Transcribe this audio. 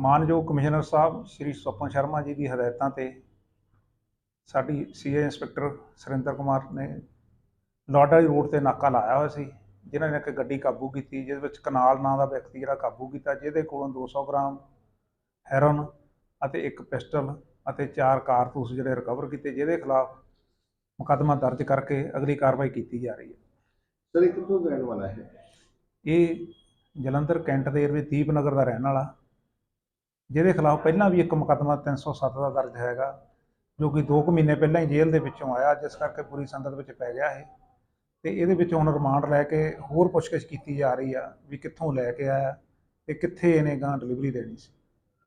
ਮਾਨਯੋਗ ਕਮਿਸ਼ਨਰ ਸਾਹਿਬ ਸ੍ਰੀ ਸਵਪਨ ਸ਼ਰਮਾ ਜੀ ਦੀ ਹਦਾਇਤਾਂ ਤੇ ਸਾਡੀ ਸੀਏ ਇੰਸਪੈਕਟਰ ਸੁਰਿੰਦਰ ਕੁਮਾਰ ਨੇ ਲਾਡਾ ਰੋਡ ਤੇ ਨਾਕਾ ਲਾਇਆ ਹੋਇਆ ਸੀ ਜਿਨ੍ਹਾਂ ਨੇ ਇੱਕ ਗੱਡੀ ਕਾਬੂ ਕੀਤੀ ਜਿਸ ਵਿੱਚ ਕਨਾਲ ਨਾਂ ਦਾ ਵਿਅਕਤੀ ਜਿਹੜਾ ਕਾਬੂ ਕੀਤਾ ਜਿਹਦੇ ਕੋਲੋਂ 200 ਗ੍ਰਾਮ ਹੈਰੋਨ ਅਤੇ ਇੱਕ ਪਿਸਟਲ ਅਤੇ ਚਾਰ ਕਾਰਤੂਸ ਜਿਹੜੇ ਰਿਕਵਰ ਕੀਤੇ ਜਿਹਦੇ ਖਿਲਾਫ ਮੁਕੱਦਮਾ ਦਰਜ ਕਰਕੇ ਅਗਲੀ ਕਾਰਵਾਈ ਕੀਤੀ ਜਾ ਰਹੀ ਹੈ। ਸਰ ਇਹ ਕਿੱਥੋਂ ਦਾ ਰਹਿਣ ਵਾਲਾ ਹੈ? ਇਹ ਜਲੰਧਰ ਕੈਂਟ ਦੇ ਏਰੀਏ ਦੀਪਨਗਰ ਦਾ ਰਹਿਣ ਵਾਲਾ। ਜਿਹਦੇ ਖਿਲਾਫ ਪਹਿਲਾਂ ਵੀ ਇੱਕ ਮੁਕੱਦਮਾ 307 ਦਾ ਦਰਜ ਹੈਗਾ, ਜੋ ਕਿ 2 ਕੁ ਮਹੀਨੇ ਪਹਿਲਾਂ ਹੀ ਜੇਲ੍ਹ ਦੇ ਵਿੱਚੋਂ ਆਇਆ, ਜਿਸ ਕਰਕੇ ਪੂਰੀ ਸੰਗਤ ਵਿੱਚ ਪੈ ਗਿਆ ਇਹ। ਤੇ ਇਹਦੇ ਵਿੱਚ ਹੁਣ ਰਿਮਾਂਡ ਲੈ ਕੇ ਹੋਰ ਪੁੱਛਗਿੱਛ ਕੀਤੀ ਜਾ ਰਹੀ ਆ, ਵੀ ਕਿੱਥੋਂ ਲੈ ਕੇ ਆਇਆ ਤੇ ਕਿੱਥੇ ਇਹਨੇ ਗਾਂ ਡਿਲੀਵਰੀ ਦੇਣੀ ਸੀ।